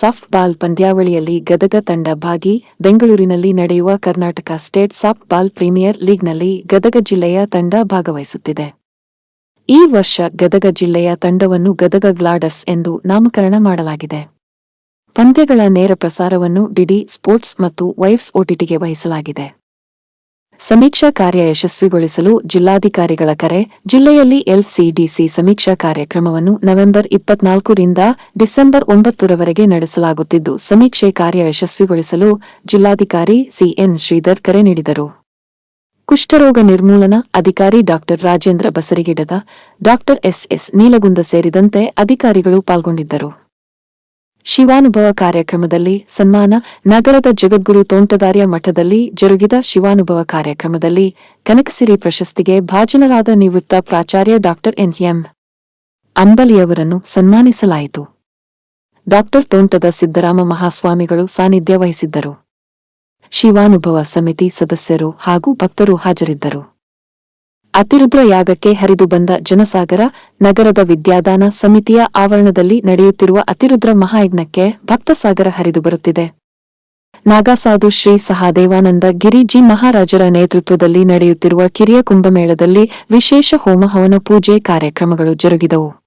Soft ball ಪಂದ್ಯಾವಳಿಯಲ್ಲಿ ಗದಗ ತಂಡ ಭಾಗಿ ಬೆಂಗಳೂರಿನಲ್ಲಿ ನಡೆಯುವ ಕರ್ನಾಟಕ ಸ್ಟೇಟ್ ಸಾಫ್ಟ್ಬಾಲ್ ಪ್ರೀಮಿಯರ್ ಲೀಗ್ನಲ್ಲಿ ಗದಗ ಜಿಲ್ಲೆಯ ತಂಡ ಭಾಗವಹಿಸುತ್ತಿದೆ. ಈ ವರ್ಷ ಗದಗ ಜಿಲ್ಲೆಯ ತಂಡವನ್ನು ಗದಗ ಗ್ಲಾಡಸ್ ಎಂದು ನಾಮಕರಣ ಮಾಡಲಾಗಿದೆ. ಪಂದ್ಯಗಳ ನೇರ ಪ್ರಸಾರವನ್ನು ಡಿಡಿ ಸ್ಪೋರ್ಟ್ಸ್ ಮತ್ತು ವೈಫ್ಸ್ ಓಟಿಟಿಗೆ ವಹಿಸಲಾಗಿದೆ. ಸಮೀಕ್ಷಾ ಕಾರ್ಯ ಯಶಸ್ವಿಗೊಳಿಸಲು ಜಿಲ್ಲಾಧಿಕಾರಿಗಳ ಕರೆ, ಜಿಲ್ಲೆಯಲ್ಲಿ ಎಲ್ಸಿಡಿಸಿ ಸಮೀಕ್ಷಾ ಕಾರ್ಯಕ್ರಮವನ್ನು ನವೆಂಬರ್ ಇಪ್ಪತ್ನಾಲ್ಕರಿಂದ ಡಿಸೆಂಬರ್ ಒಂಬತ್ತರವರೆಗೆ ನಡೆಸಲಾಗುತ್ತಿದ್ದು, ಸಮೀಕ್ಷೆ ಕಾರ್ಯ ಯಶಸ್ವಿಗೊಳಿಸಲು ಜಿಲ್ಲಾಧಿಕಾರಿ ಸಿಎನ್ ಶ್ರೀಧರ್ ಕರೆ ನೀಡಿದರು. ಕುಷ್ಠರೋಗ ನಿರ್ಮೂಲನಾ ಅಧಿಕಾರಿ doctor Rajendra Basarigidad doctor S S Neelagunda ಸೇರಿದಂತೆ ಅಧಿಕಾರಿಗಳು ಪಾಲ್ಗೊಂಡಿದ್ದರು. ಶಿವಾನುಭವ ಕಾರ್ಯಕ್ರಮದಲ್ಲಿ ಸನ್ಮಾನ ನಗರದ ಜಗದ್ಗುರು ತೋಂಟದಾರ್ಯ ಮಠದಲ್ಲಿ ಜರುಗಿದ ಶಿವಾನುಭವ ಕಾರ್ಯಕ್ರಮದಲ್ಲಿ ಕನಕಸಿರಿ ಪ್ರಶಸ್ತಿಗೆ ಭಾಜನರಾದ ನಿವೃತ್ತ ಪ್ರಾಚಾರ್ಯ ಡಾಕ್ಟರ್ ಎನ್ಎಂ ಅಂಬಲಿಯವರನ್ನು ಸನ್ಮಾನಿಸಲಾಯಿತು. ಡಾಕ್ಟರ್ ತೋಂಟದ ಸಿದ್ದರಾಮ ಮಹಾಸ್ವಾಮಿಗಳು ಸಾನ್ನಿಧ್ಯ ವಹಿಸಿದ್ದರು. ಶಿವಾನುಭವ ಸಮಿತಿ ಸದಸ್ಯರು ಹಾಗೂ ಭಕ್ತರು ಹಾಜರಿದ್ದರು. ಅತಿರುದ್ರ ಯಾಗಕ್ಕೆ ಹರಿದು ಬಂದ ಜನಸಾಗರ ನಗರದ ವಿದ್ಯಾದಾನ ಸಮಿತಿಯ ಆವರಣದಲ್ಲಿ ನಡೆಯುತ್ತಿರುವ ಅತಿರುದ್ರ ಮಹಾಯಜ್ಞಕ್ಕೆ ಭಕ್ತಸಾಗರ ಹರಿದು ಬರುತ್ತಿದೆ. ನಾಗಾಸಾಧು ಶ್ರೀ ಸಹಾದೇವಾನಂದ ಗಿರಿಜಿ ಮಹಾರಾಜರ ನೇತೃತ್ವದಲ್ಲಿ ನಡೆಯುತ್ತಿರುವ ಕಿರಿಯ ಕುಂಭಮೇಳದಲ್ಲಿ ವಿಶೇಷ ಹೋಮ ಹವನ ಪೂಜೆ ಕಾರ್ಯಕ್ರಮಗಳು ಜರುಗಿದವು.